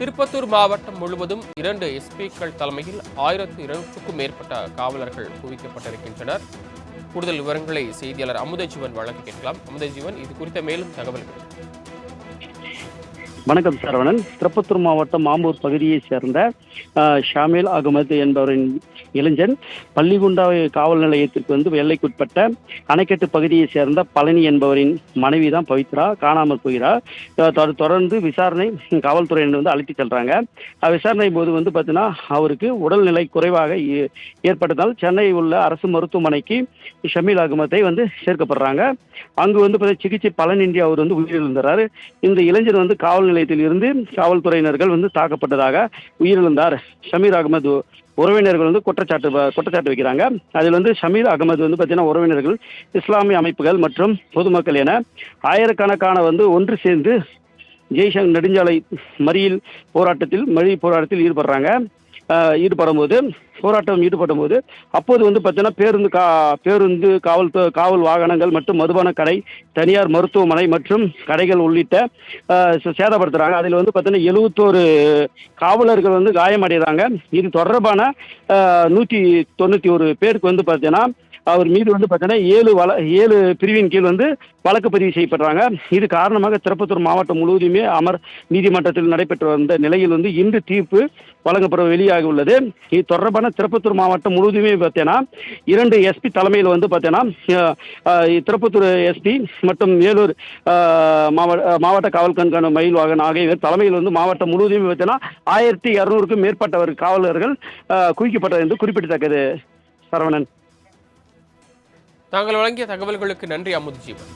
திருப்பத்தூர் மாவட்டம் முழுவதும் இரண்டு எஸ்பிக்கள் தலைமையில் ஆயிரத்து இருநூற்றுக்கும் மேற்பட்ட காவலர்கள் குவிக்கப்பட்டிருக்கின்றனர். கூடுதல் விவரங்களை செய்தியாளர் அமுதஜீவன் வழங்க கேட்கலாம் அமுதஜீவன் இது குறித்த மேலும் தகவல்கள். வணக்கம் சரவணன். திருப்பத்தூர் மாவட்டம் மாம்பூர் பகுதியைச் சேர்ந்த ஷாமில் அகமது என்பவரின் இளைஞன். பள்ளிகுண்டா காவல் நிலையத்திற்கு வந்து எல்லைக்குட்பட்ட அணைக்கட்டு பகுதியைச் சேர்ந்த பழனி என்பவரின் மனைவி தான் பவித்ரா. காணாமல் போகிறார் தொடர்ந்து விசாரணை காவல்துறையினர் வந்து அழைத்து செல்றாங்க. விசாரணை போது வந்து பார்த்தீங்கன்னா அவருக்கு உடல்நிலை குறைவாக ஏ- ஏற்பட்டதால் சென்னை உள்ள அரசு மருத்துவமனைக்கு ஷமீல் அகமதை வந்து சேர்க்கப்படுறாங்க. அங்கு வந்து பார்த்தீங்கன்னா சிகிச்சை பலனின்றி அவர் வந்து உயிரிழந்தார் இந்த இளைஞர் வந்து காவல் நிலையத்தில் இருந்து காவல்துறையினர்கள் வந்து தாக்கப்பட்டதாக உயிரிழந்தார். ஷமீர் அகமது உறவினர்கள் வந்து குற்றச்சாட்டு குற்றச்சாட்டு வைக்கிறாங்க. அதில் வந்து ஷமீர் அகமது வந்து பார்த்தீங்கன்னா உறவினர்கள் இஸ்லாமிய அமைப்புகள் மற்றும் பொதுமக்கள் என ஆயிரக்கணக்கான வந்து ஒன்று சேர்ந்து ஜெய்சங் நெடுஞ்சாலை மறியல் போராட்டத்தில் மறியல் போராட்டத்தில் ஈடுபடுறாங்க. ஈடுபடும் போது போராட்டம் ஈடுபடும் போது அப்போது வந்து பார்த்தீங்கன்னா பேருந்து கா பேருந்து காவல் காவல் வாகனங்கள் மற்றும் மதுபான கடை தனியார் மருத்துவமனை மற்றும் கடைகள் உள்ளிட்ட சேதப்படுத்துகிறாங்க சே- அதில் வந்து பார்த்தீங்கன்னா எழுபத்தோரு காவலர்கள் வந்து காயமடைகிறாங்க. இது தொடர்பான நூற்றி தொண்ணூற்றி ஒரு பேருக்கு வந்து பார்த்தீங்கன்னா அவர் மீது வந்து பார்த்தீங்கன்னா ஏழு வள ஏழு பிரிவின் கீழ் வந்து வழக்கு பதிவு செய்யப்படுறாங்க. இது காரணமாக திருப்பத்தூர் மாவட்டம் முழுவதுமே அமர் நீதிமன்றத்தில் நடைபெற்று வந்த நிலையில் வந்து இன்று தீர்ப்பு வழங்கப்பட வெளியாக உள்ளது இது தொடர்பான திருப்பத்தூர் மாவட்டம் முழுவதுமே பார்த்தீங்கன்னா இரண்டு எஸ்பி தலைமையில் வந்து பார்த்தீங்கன்னா திருப்பத்தூர் எஸ்பி மற்றும் வேலூர் மாவட்ட மாவட்ட காவல் கண்காணி மயில் வாகன் ஆகியவர் தலைமையில் வந்து மாவட்டம் முழுவதுமே பார்த்தீங்கன்னா ஆயிரத்தி இரநூறுக்கும் மேற்பட்டவர் காவலர்கள் குவிக்கப்பட்டது என்று குறிப்பிடத்தக்கது. சரவணன். தாங்கள் வழங்கிய தகவல்களுக்கு நன்றி அமுதஜீவன்.